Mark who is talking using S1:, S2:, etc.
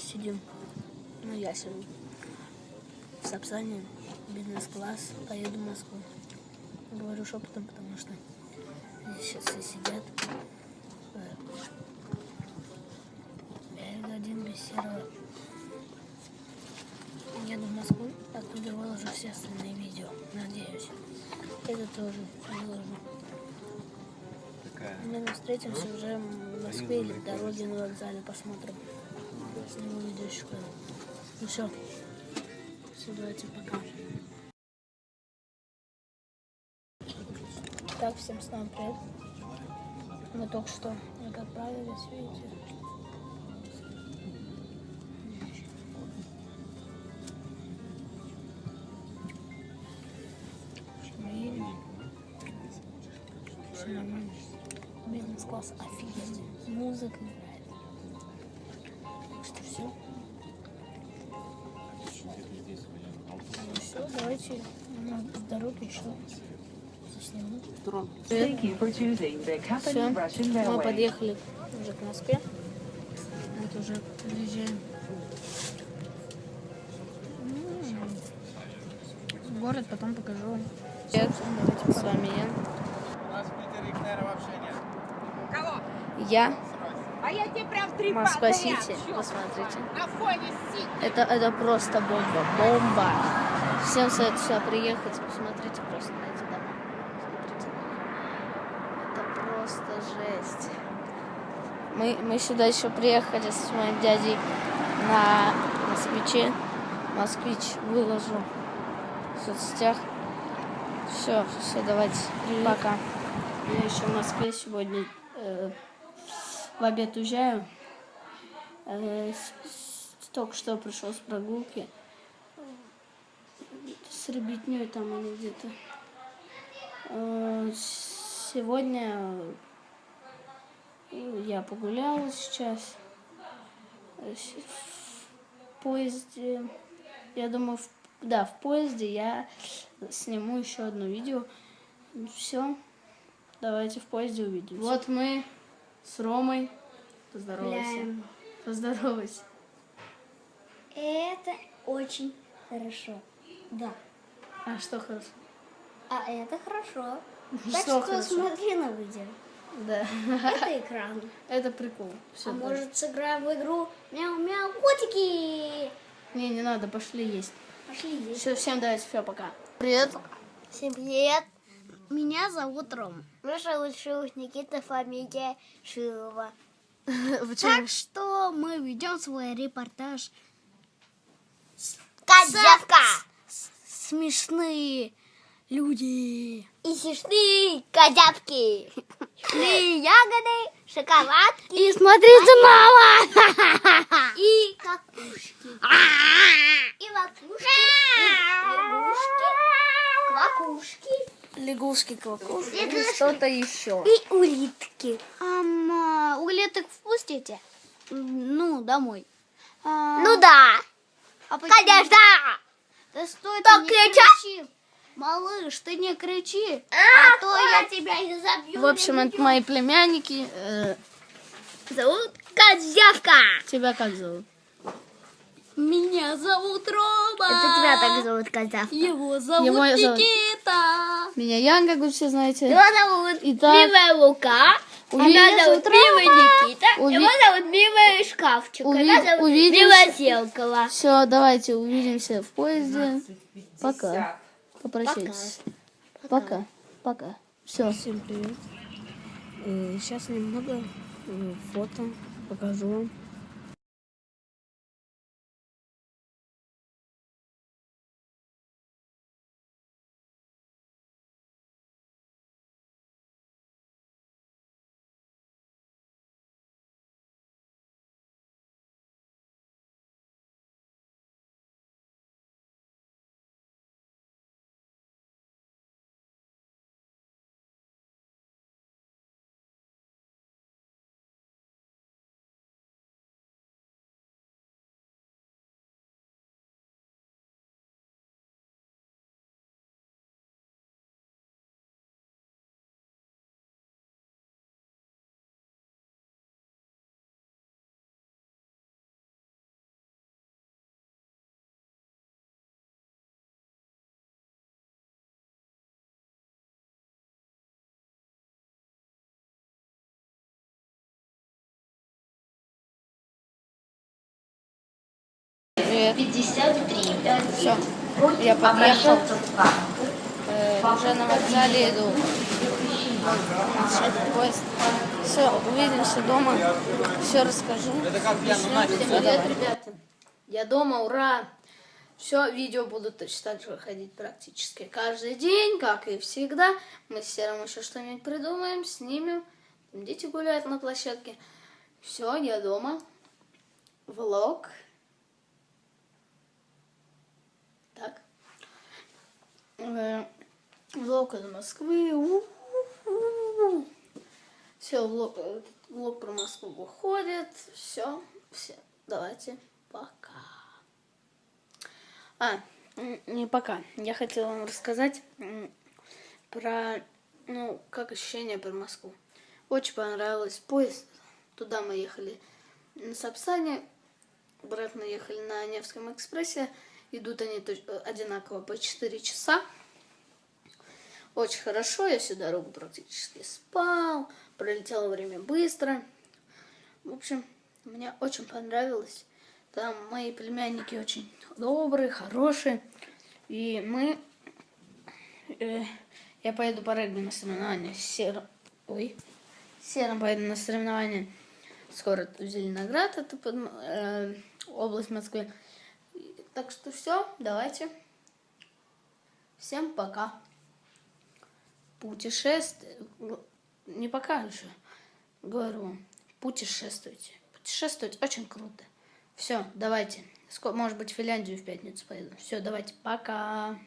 S1: сидим. Ну, я сижу. В Сапсане, бизнес-класс, поеду в Москву. Говорю шепотом, потому что сейчас все сидят. Э, Я иду один без серого. Еду в Москву, оттуда выложу все остальные видео, надеюсь. Это тоже выложу. Наверное, встретимся уже в Москве или в дороге на вокзале, посмотрим. Еще когда. Ну все. Все, давайте пока. Так, всем снова привет. Мы только что вот отправились, видите. Все нормально. Бизнес-класс офигенный. Музыка. Все. Ну все, давайте на дороге еще
S2: the
S1: Все, мы подъехали уже к Москве. Вот уже подъезжаем. М. Город потом покажу вам. Привет, давайте с вами я.
S3: У нас в Питере вообще нет.
S4: А я
S1: Москва
S4: подряд
S1: Сити, посмотрите.
S4: На фоне Сити.
S1: Это, это просто бомба, бомба. Всем советую сюда приехать, посмотрите просто на эти дома. Смотрите. Это просто жесть. Мы, мы сюда еще приехали с моим дядей на москвиче. Москвич выложу в соцсетях. Все, все, давайте, пока. Я еще в Москве сегодня э, в обед уезжаю. Э, только что пришел с прогулки. С ребятней там они где-то. Э, Сегодня э, я погуляла сейчас. Э, В поезде. Я думаю, в, да, в поезде я сниму еще одно видео. Все. Давайте в поезде увидимся. Вот мы с Ромой. Поздоровайся. Поздоровайся.
S5: Это очень хорошо. Да.
S1: А что хорошо?
S5: А это хорошо. Так
S1: Что хорошо?
S5: смотри на видео.
S1: Да.
S5: Это экран.
S1: Это прикол. Все,
S5: А может сыграем в игру Мяу-мяу котики?
S1: Не, не надо, пошли есть.
S5: Пошли есть.
S1: Все, всем давайте, все, пока. Привет.
S5: Всем привет. Меня зовут Ром. Маша Лучшилов, Никита, фамилия Шилова. Так что мы ведем свой репортаж. Козявка! Смешные люди. И смешные козявки. Смешные ягоды, шоколадки. И смотрите, мама! И какушки. И вакушки. Лягушки. Квакушки.
S1: Лягушки, квакушки и что-то еще.
S5: И улитки. Ам, улиток впустите? Ну, домой. ну да. А Конечно. Да стой, ты не кричи. Малыш, ты не кричи, а, то я тебя не забью.
S1: В общем, это мои племянники. Э,
S5: зовут Козявка.
S1: Тебя как зовут?
S5: Меня зовут Рома.
S1: Это тебя так
S5: зовут Козявка. Его зовут
S1: Его зовут-
S5: Никита.
S1: Меня Ян, как вы все знаете.
S5: Его зовут
S1: Итак,
S5: Милая Лука.
S1: уви-
S5: Она зовут Милая Никита.
S1: Уви-
S5: Его зовут Милая Шкафчик.
S1: Уви-
S5: Она зовут
S1: увидимся.
S5: Милая Зеркало.
S1: Все, давайте увидимся в поезде. Пока. Попрощайтесь. Пока. Пока. Все. Всем привет. Сейчас немного э, фото покажу вам.
S2: 53.
S1: Все, я подъехал. Э, уже на вокзале иду. Поезд. Все, увидимся дома. Все расскажу.
S3: Это как я, ну, Надя,
S1: Всем привет, ребята. Я дома, ура! Все, видео будут точно так же выходить практически каждый день, как и всегда. Мы с Серым еще что-нибудь придумаем, снимем. Дети гуляют на площадке. Все, я дома. Влог. Так. Э, Влог из Москвы. Все, влог, влог про Москву выходит. Все, все. Давайте, пока. А, не пока. Я хотела вам рассказать про, ну, как ощущение про Москву. Очень понравилось поезд. Туда мы ехали на Сапсане, обратно ехали на Невском экспрессе. Идут они одинаково по 4 часа. Очень хорошо, я всю дорогу практически спал, пролетело время быстро. В общем, мне очень понравилось. Там мои племянники очень добрые, хорошие. И мы... э, я поеду по регби на соревнования с Серым. Ой. С Серым поеду на соревнования. Скоро в Зеленоград, это под э, область Москвы. Так что все, давайте. Всем пока. Путешествие. Не пока еще. Говорю вам. Путешествуйте. Путешествовать очень круто. Все, давайте. Может быть, в Финляндию в пятницу поеду. Все, давайте. Пока.